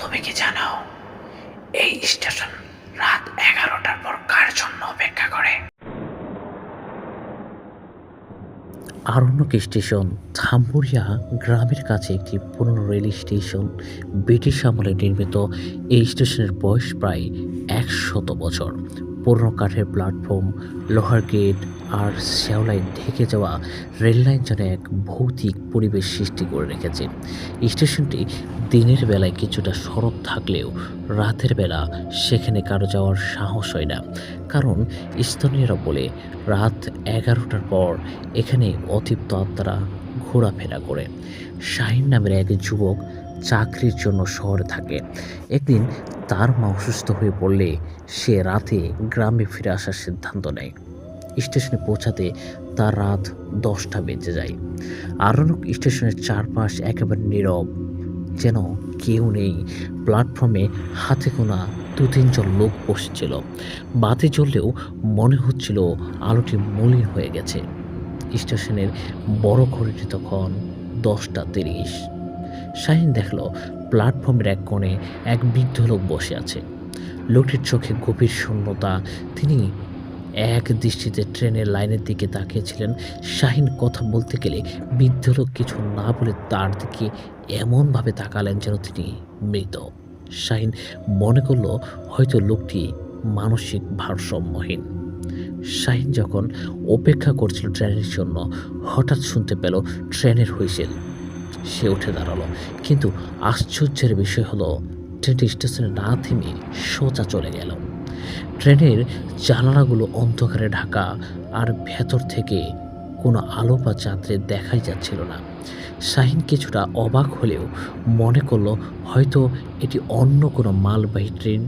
তুমি কি জানো, এই স্টেশন রাত এগারোটার পর কার জন্য অপেক্ষা করে? আরণ্যক স্টেশন থাম্বুরিয়া গ্রামের কাছে একটি পুরনো রেল স্টেশন ব্রিটিশ আমলে নির্মিত। এই স্টেশনের বয়স প্রায় একশত বছর। পুরনো কাঠের প্ল্যাটফর্ম লোহার গেট আর শ্যাওলায় ঢেকে যাওয়া রেললাইন যেন এক ভৌতিক পরিবেশ সৃষ্টি করে রেখেছে। স্টেশনটি দিনের বেলায় কিছুটা সরব থাকলেও রাতের বেলা সেখানে কারও যাওয়ার সাহস হয় না। কারণ স্থানীয়রা বলে রাত এগারোটার পর এখানে অতৃপ্ত আত্মারা ঘোরাফেরা করে। শাহিন নামের এক যুবক চাকরির জন্য শহরে থাকে। একদিন তার মা অসুস্থ হয়ে পড়লে সে রাতে গ্রামে ফিরে আসার সিদ্ধান্ত নেয়। স্টেশনে পৌঁছাতে তার রাত দশটা বেজে যায়। আরণক স্টেশনের চারপাশ একেবারে নীরব। যেন কেউ নেই। প্ল্যাটফর্মে হাতে গোনা দু তিনজন লোক বসেছিল। বাতি জ্বললেও মনে হচ্ছিল আলোটি মলিন হয়ে গেছে। স্টেশনের বড় ঘড়িটি তখন দশটা তিরিশ। শাহিন দেখল প্ল্যাটফর্মের এক কোণে এক বৃদ্ধ লোক বসে আছে। লোকটির চোখে গভীর শূন্যতা। তিনি এক দৃষ্টিতে ট্রেনের লাইনের দিকে তাকিয়েছিলেন। শাহিন কথা বলতে গেলে বৃদ্ধ লোক কিছু না বলে তার দিকে এমনভাবে তাকালেন যেন তিনি মৃত। শাহিন মনে করল হয়তো লোকটি মানসিক ভারসাম্যহীন। শাহিন যখন অপেক্ষা করছিল ট্রেনের জন্য, হঠাৎ শুনতে পেল ট্রেনের হুইসেল। সে উঠে দাঁড়াল। কিন্তু আশ্চর্যের বিষয় হলো, ট্রেনটি স্টেশনে না থেমে সোজা চলে গেল। ট্রেনের জানালাগুলো অন্ধকারে ঢাকা আর ভেতর থেকে কোনো আলো বা যাত্রী দেখাই যাচ্ছিল না। শাহিন কিছুটা অবাক হলেও মনে করল, হয়তো এটি অন্য কোনো মালবাহী ট্রেন।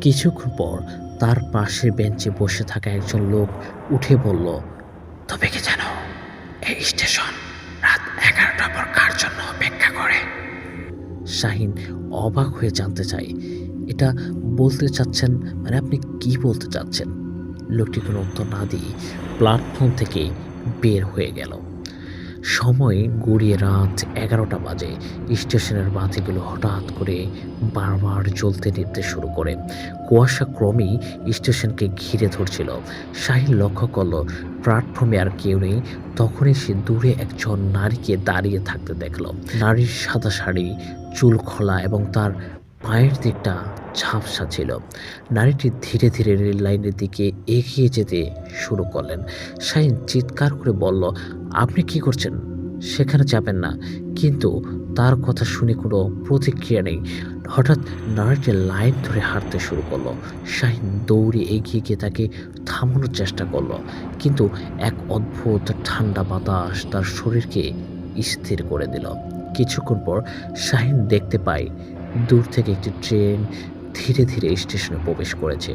কিছুক্ষণ পর তার পাশের বেঞ্চে বসে থাকা একজন লোক উঠে বলল তবে কি জানো, এই স্টেশন শাহিন অবাক হয়ে জানতে চাই এটা বলতে চাচ্ছেন মানে আপনি কি বলতে চাচ্ছেন? লোকটি কোনো উত্তর না দিয়ে প্ল্যাটফর্ম থেকে বের হয়ে গেল। সময় গড়িয়ে রাত এগারোটা বাজে। স্টেশনের বাতিগুলো হঠাৎ করে বারবার জ্বলতে নিভতে শুরু করে। কুয়াশা ক্রমেই স্টেশনকে ঘিরে ধরছিল। শাহিন লক্ষ্য করল প্ল্যাটফর্মে আর কেউ নেই। তখনই সে দূরে একজন নারীকে দাঁড়িয়ে থাকতে দেখল। নারীর সাদা শাড়ি চুল খোলা এবং তার পায়ের দিকটা ঝাপসা ছিল। নারীটি ধীরে ধীরে রেল লাইনের দিকে এগিয়ে যেতে শুরু করলেন। শাহিন চিৎকার করে বলল, আপনি কি করছেন? সেখানে যাবেন না। কিন্তু তার কথা শুনে কোনো প্রতিক্রিয়া নেই। হঠাৎ নারীটি লাইন ধরে হাঁটতে শুরু করল। শাহিন দৌড়ে এগিয়ে গিয়ে তাকে থামানোর চেষ্টা করল। কিন্তু এক অদ্ভুত ঠান্ডা বাতাস তার শরীরকে স্থির করে দিল। কিছুক্ষণ পর শাহিন দেখতে পাই দূর থেকে একটি ট্রেন ধীরে ধীরে স্টেশনে প্রবেশ করেছে।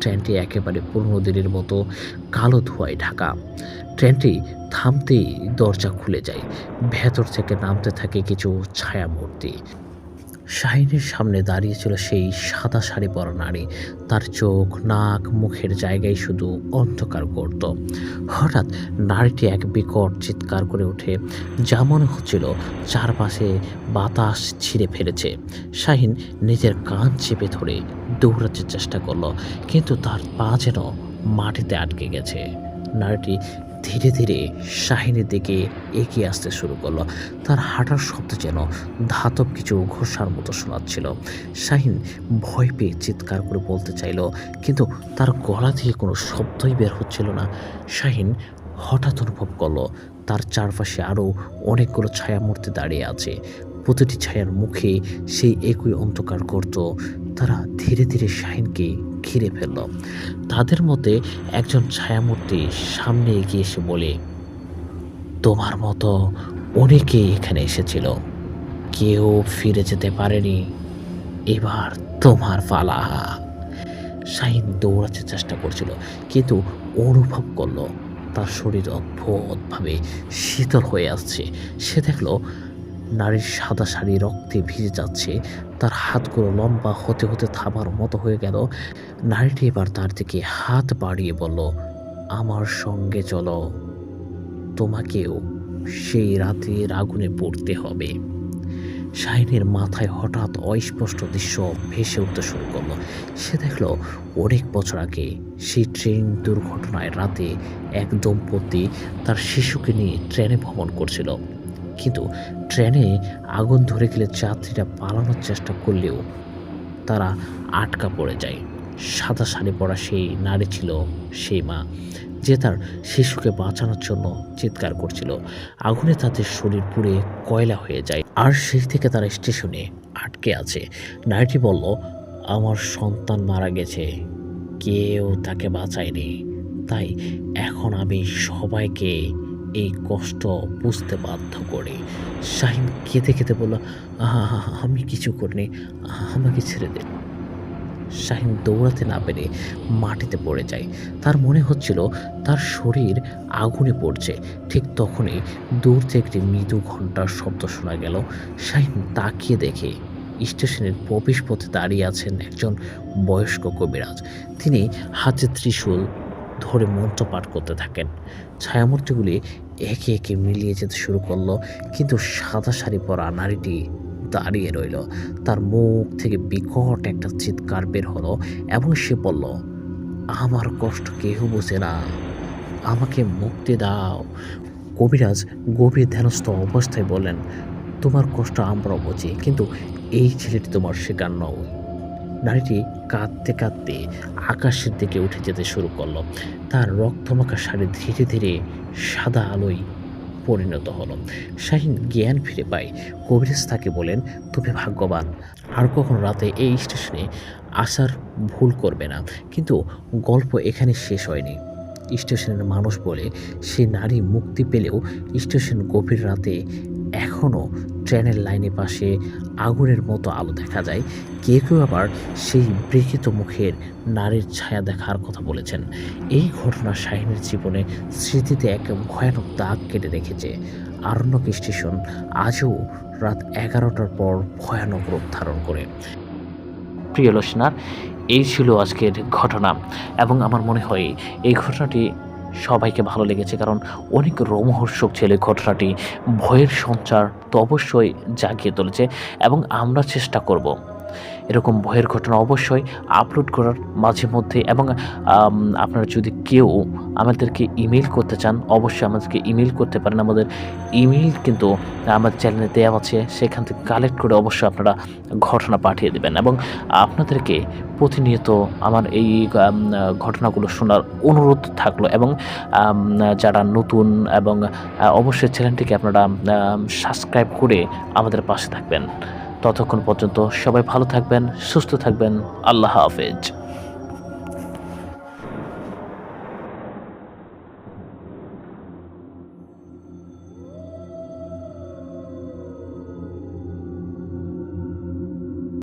ট্রেনটি একেবারে পুরনো দিনের মতো কালো ধোঁয়ায় ঢাকা। ট্রেনটি থামতেই দরজা খুলে যায়। ভেতর থেকে নামতে থাকে কিছু ছায়ামূর্তি। শাহিনের সামনে দাঁড়িয়েছিল সেই সাদা শাড়ি পরা নারী। তার চোখ, নাক, মুখের জায়গায় শুধু অন্ধকার করত। হঠাৎ নারীটি এক বিকট চিৎকার করে ওঠে। যা মনে হচ্ছিল চারপাশে বাতাস ছিঁড়ে ফেলেছে। শাহিন নিজের কান চেপে ধরে দৌড়াতে চেষ্টা করল, কিন্তু তার পা যেন মাটিতে আটকে গেছে। নারীটি ধীরে ধীরে শাহিনের দিকে এগিয়ে আসতে শুরু করল। তার হাঁটার শব্দ যেন ধাতব কিছু ঘোষার মতো শোনাচ্ছিল। শাহিন ভয় পেয়ে চিৎকার করে বলতে চাইলো, কিন্তু তার গলা থেকে কোনো শব্দই বের হচ্ছিল না। শাহিন হঠাৎ অনুভব করল, তার চারপাশে আরও অনেকগুলো ছায়ামূর্তি দাঁড়িয়ে আছে। প্রতিটি ছায়ার মুখে সেই একই অন্ধকার করত তারা ধীরে ধীরে শাহিনকে ঘিরে ফেলল। তাদের মতে একজন ছায়ামূর্তি সামনে এগিয়ে এসে বলে, তোমার মতো অনেকেই এখানে এসেছিল। কেউ ফিরে যেতে পারেনি। এবার তোমার পালা। শাহিন দৌড়াতে চেষ্টা করছিল, কিন্তু অনুভব করল তার শরীর অদ্ভুতভাবে শীতল হয়ে আসছে। সে দেখল নারীর সাদা শাড়ি রক্তে ভিজে যাচ্ছে, তার হাতগুলো লম্বা হতে হতে থামার মতো হয়ে গেল। নারীটি এবার তার দিকে হাত বাড়িয়ে বলল, আমার সঙ্গে চলো। তোমাকেও সেই রাতের আগুনে পড়তে হবে। শাহিনের মাথায় হঠাৎ অস্পষ্ট দৃশ্য ভেসে উঠতে শুরু করল। সে দেখল, অনেক বছর আগে সেই ট্রেন দুর্ঘটনায় রাতে এক দম্পতি তার শিশুকে নিয়ে ট্রেনে ভ্রমণ করছিল। কিন্তু ট্রেনে আগুন ধরে গেলে যাত্রীরা পালানোর চেষ্টা করলেও তারা আটকা পড়ে যায়। সাদা শাড়ি পরা সেই নারী ছিল সেই মা, যে তার শিশুকে বাঁচানোর জন্য চিৎকার করছিল। আগুনে তাদের শরীর পুড়ে কয়লা হয়ে যায়। আর সেই থেকে তারা স্টেশনে আটকে আছে। নারীটি বলল, আমার সন্তান মারা গেছে। কেউ তাকে বাঁচায়নি। তাই এখন আমি সবাইকে এই কষ্ট বুঝতে বাধ্য করে। শাহিন কেঁদে কেঁদে বলল "আহা, আমি কিছু করিনি আমাকে ছেড়ে দিন শাহিন দৌড়াতে না পেরে মাটিতে পড়ে যায়। তার মনে হচ্ছিল তার শরীর আগুনে পড়ছে। ঠিক তখনই দূর থেকে একটি মৃদু ঘণ্টার শব্দ শোনা গেল। শাহিন তাকিয়ে দেখে স্টেশনের প্রবেশ পথে দাঁড়িয়ে আছেন একজন বয়স্ক কবিরাজ। তিনি হাতে ত্রিশূল ধরে মন্ত্র পাঠ করতে থাকেন। ছায়ামূর্তিগুলি একে একে মিলিয়ে যেতে শুরু করল, কিন্তু সাদা শাড়ি পরা নারীটি দাঁড়িয়ে রইল। তার মুখ থেকে বিকট একটা চিৎকার বের হলো এবং সে বলল, আমার কষ্ট কেউ বোঝে না। আমাকে মুক্তি দাও। কবিরাজ গভীর ধ্যানস্থ অবস্থায় বললেন, তোমার কষ্ট আমরা বুঝি, কিন্তু এই ছেলেটি তোমার শিকার নও। নারীটি কাঁদতে কাঁদতে আকাশের দিকে উঠে যেতে শুরু করল। তার রক্তমাখা শাড়ি ধীরে ধীরে সাদা আলোয় পরিণত হলো। শাহিন জ্ঞান ফিরে পায়। কবিরাজ তাকে বলেন, তুমি ভাগ্যবান। আর কখনো রাতে এই স্টেশনে আসার ভুল করবে না। কিন্তু গল্প এখানে শেষ হয়নি। স্টেশনের মানুষ বলে, সে নারী মুক্তি পেলেও স্টেশন গভীর রাতে এখনও ট্রেনের লাইনে পাশে আগুনের মতো আলো দেখা যায়। কেউ কেউ আবার সেই বিকৃত মুখের নারীর ছায়া দেখার কথা বলেছেন। এই ঘটনা শাহিনের জীবনে স্মৃতিতে এক ভয়ানক দাগ কেটে রেখেছে। আরণ্যক স্টেশন আজও রাত এগারোটার পর ভয়ানক রূপ ধারণ করে। প্রিয় লোসনার এই ছিল আজকের ঘটনা এবং আমার মনে হয় এই ঘটনাটি সবাইকে ভালো লেগেছে, কারণ অনেক রোমহর্ষক ছিল ঘটনাটি, ভয়ের সঞ্চার তো অবশ্যই জাগিয়ে তুলেছে, এবং আমরা চেষ্টা করব। এরকম ভয়ের ঘটনা অবশ্যই আপলোড করার মাঝে মধ্যে এবং আপনারা যদি কেউ আমাদেরকে ইমেল করতে চান, অবশ্যই আমাদেরকে ইমেল করতে পারেন। আমাদের ইমেল কিন্তু আমার চ্যানেলে দেওয়া আছে। সেখান থেকে কালেক্ট করে অবশ্যই আপনারা ঘটনা পাঠিয়ে দেবেন এবং আপনাদেরকে প্রতিনিয়ত আমার এই ঘটনাগুলো শোনার অনুরোধ থাকল এবং যারা নতুন এবং, অবশ্যই চ্যানেলটিকে আপনারা সাবস্ক্রাইব করে আমাদের পাশে থাকবেন। ততক্ষণ পর্যন্ত সবাই ভালো থাকবেন সুস্থ থাকবেন। আল্লাহ হাফেজ।